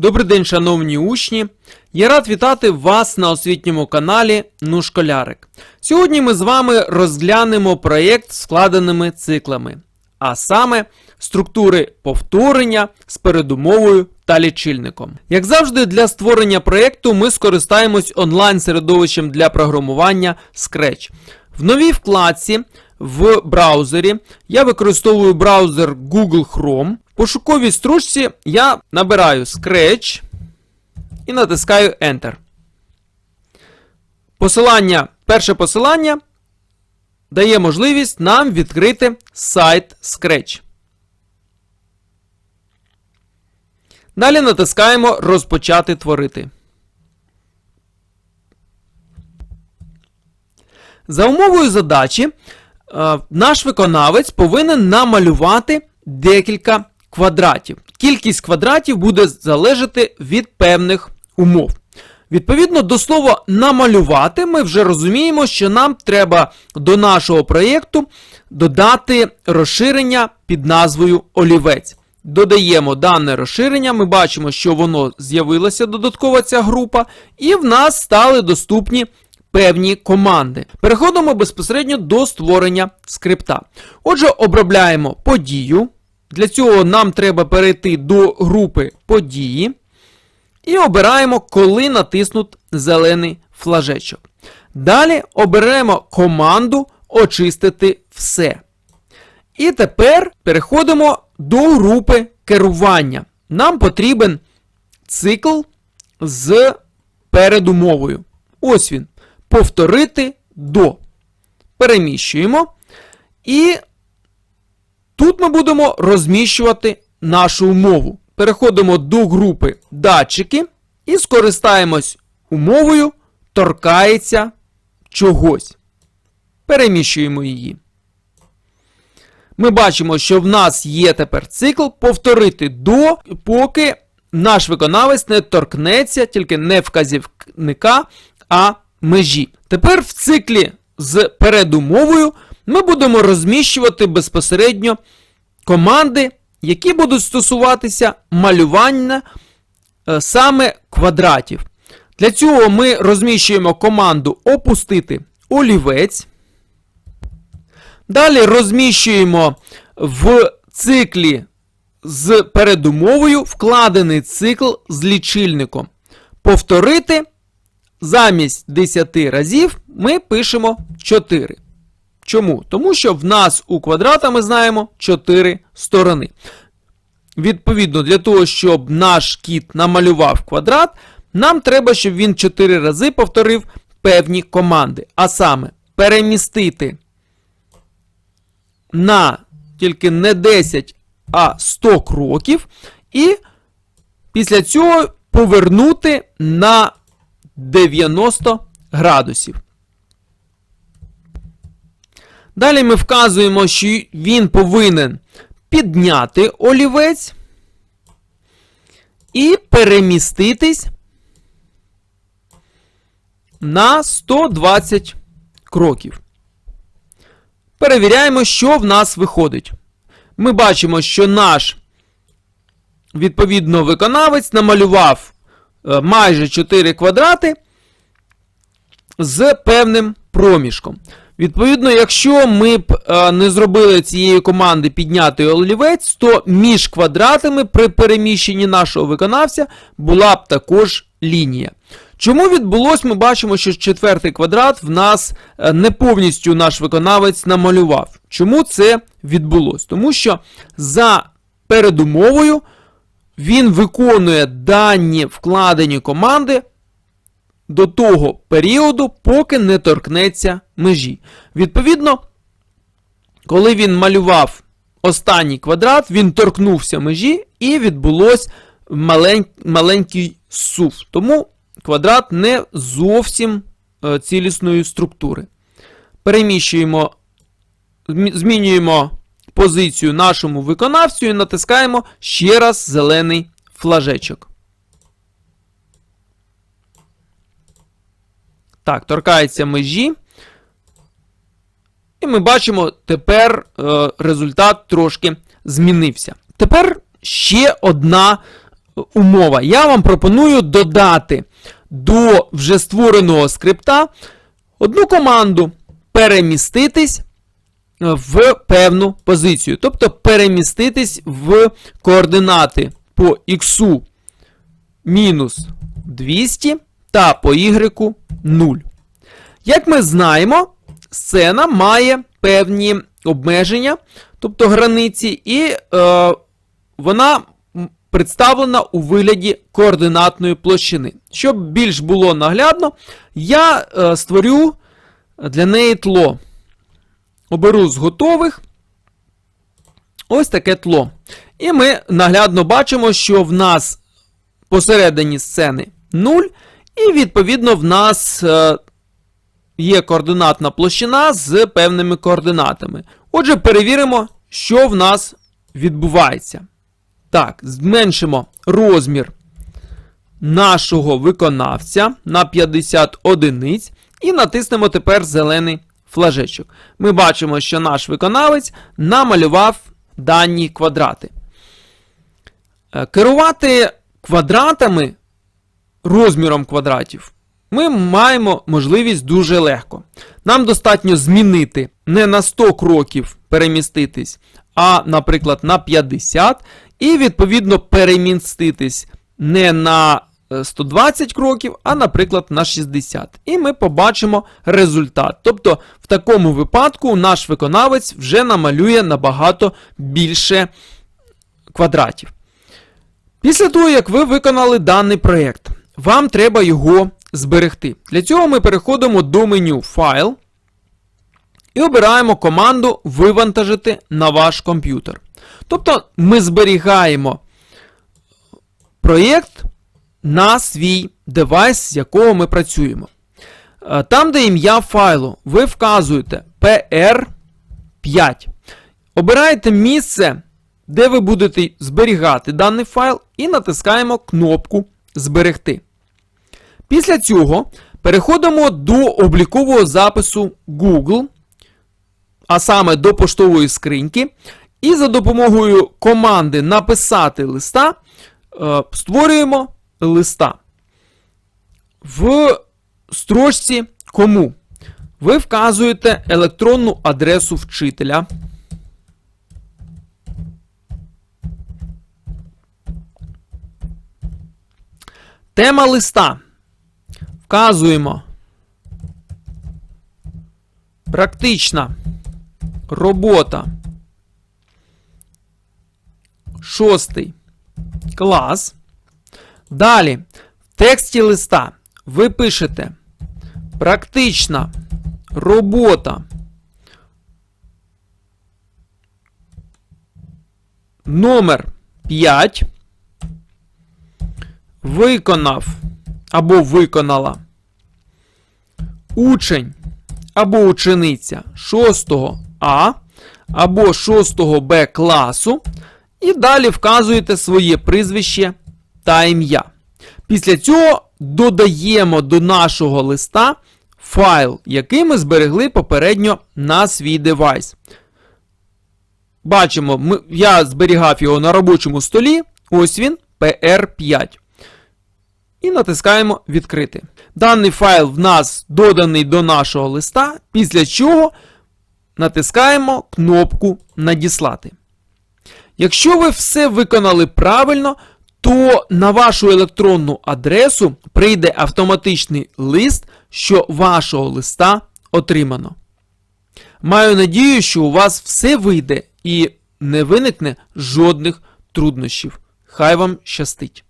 Добрий день, шановні учні! Я рад вітати вас на освітньому каналі Ну Школярик. Сьогодні ми з вами розглянемо проєкт з складеними циклами, а саме структури повторення з передумовою та лічильником. Як завжди, для створення проєкту ми скористаємось онлайн-середовищем для програмування Scratch. В новій вкладці в браузері я використовую браузер Google Chrome. Пошуковій стружці я набираю Scratch і натискаю Enter. Посилання, перше посилання дає можливість нам відкрити сайт Scratch. Далі натискаємо Розпочати творити. За умовою задачі, е, наш виконавець повинен намалювати декілька квадратів. Кількість квадратів буде залежати від певних умов. Відповідно до слова намалювати, ми вже розуміємо, що нам треба до нашого проєкту додати розширення під назвою олівець. Додаємо дане розширення, ми бачимо, що воно з'явилося додаткова ця група, і в нас стали доступні певні команди. Переходимо безпосередньо до створення скрипта. Отже, обробляємо подію. Для цього нам треба перейти до групи події. І обираємо, коли натиснут зелений флажечок. Далі оберемо команду Очистити все. І тепер переходимо до групи керування. Нам потрібен цикл з передумовою. Ось він. Повторити до. Переміщуємо. І тут ми будемо розміщувати нашу умову. Переходимо до групи датчики і скористаємось умовою торкається чогось. Переміщуємо її. Ми бачимо, що в нас є тепер цикл повторити до, поки наш виконавець не торкнеться, тільки не вказівника, а межі. Тепер в циклі з передумовою ми будемо розміщувати безпосередньо команди, які будуть стосуватися малювання е, саме квадратів. Для цього ми розміщуємо команду опустити олівець. Далі розміщуємо в циклі з передумовою вкладений цикл з лічильником. Повторити замість 10 разів ми пишемо 4. Чому? Тому що в нас у квадрата ми знаємо 4 сторони. Відповідно, для того, щоб наш кіт намалював квадрат, нам треба, щоб він 4 рази повторив певні команди. А саме, перемістити на тільки не 10, а 100 кроків. І після цього повернути на 90 градусів. Далі ми вказуємо, що він повинен підняти олівець і переміститись на 120 кроків. Перевіряємо, що в нас виходить. Ми бачимо, що наш, відповідно, виконавець намалював е, майже 4 квадрати з певним проміжком. Відповідно, якщо ми б е, не зробили цієї команди підняти олівець, то між квадратами при переміщенні нашого виконавця була б також лінія. Чому відбулось, ми бачимо, що четвертий квадрат в нас е, не повністю наш виконавець намалював. Чому це відбулось? Тому що за передумовою він виконує дані вкладені команди до того періоду, поки не торкнеться межі. Відповідно, коли він малював останній квадрат, він торкнувся межі і відбулось малень... маленький сув. Тому квадрат не зовсім е, цілісної структури. Переміщуємо, змінюємо позицію нашому виконавцю і натискаємо ще раз зелений флажечок. Так, торкається межі. І ми бачимо, тепер е, результат трошки змінився. Тепер ще одна умова. Я вам пропоную додати до вже створеного скрипта одну команду переміститись в певну позицію. Тобто переміститись в координати по x мінус 200 та по y 0. Як ми знаємо, сцена має певні обмеження, тобто границі, і е, вона представлена у вигляді координатної площини. Щоб більш було наглядно, я е, створю для неї тло. Оберу з готових ось таке тло. І ми наглядно бачимо, що в нас посередині сцени 0, і відповідно в нас е, є координатна площина з певними координатами. Отже, перевіримо, що в нас відбувається. Так, зменшимо розмір нашого виконавця на 50 одиниць і натиснемо тепер зелений флажечок. Ми бачимо, що наш виконавець намалював дані квадрати. Е, Керувати квадратами, розміром квадратів, ми маємо можливість дуже легко. Нам достатньо змінити не на 100 кроків переміститись, а, наприклад, на 50, і відповідно переміститись не на е, 120 кроків, а, наприклад, на 60. І ми побачимо результат. Тобто, в такому випадку наш виконавець вже намалює набагато більше квадратів. Після того, як ви виконали даний проєкт, вам треба його зберегти. Для цього ми переходимо до меню Файл і обираємо команду Вивантажити на ваш комп'ютер. Тобто ми зберігаємо проєкт на свій девайс, з якого ми працюємо. Е, Там, де ім'я файлу, ви вказуєте PR5. Обираєте місце, де ви будете зберігати даний файл, і натискаємо кнопку Зберегти. Після цього переходимо до облікового запису Google, а саме до поштової скриньки, і за допомогою команди Написати листа е, створюємо листа. В строчці Кому ви вказуєте електронну адресу вчителя. Тема листа. Вказуємо. Практична робота. Шостий клас. Далі, в тексті листа ви пишете практична робота. Номер 5 виконав або виконала учень або учениця 6 А або 6 Б класу. І далі вказуєте своє прізвище та ім'я. Після цього додаємо до нашого листа файл, який ми зберегли попередньо на свій девайс. Бачимо, я зберігав його на робочому столі. Ось він, PR5. І натискаємо Відкрити. Даний файл в нас доданий до нашого листа, після чого натискаємо кнопку Надіслати. Якщо ви все виконали правильно, то на вашу електронну адресу прийде автоматичний лист, що вашого листа отримано. Маю надію, що у вас все вийде і не виникне жодних труднощів. Хай вам щастить!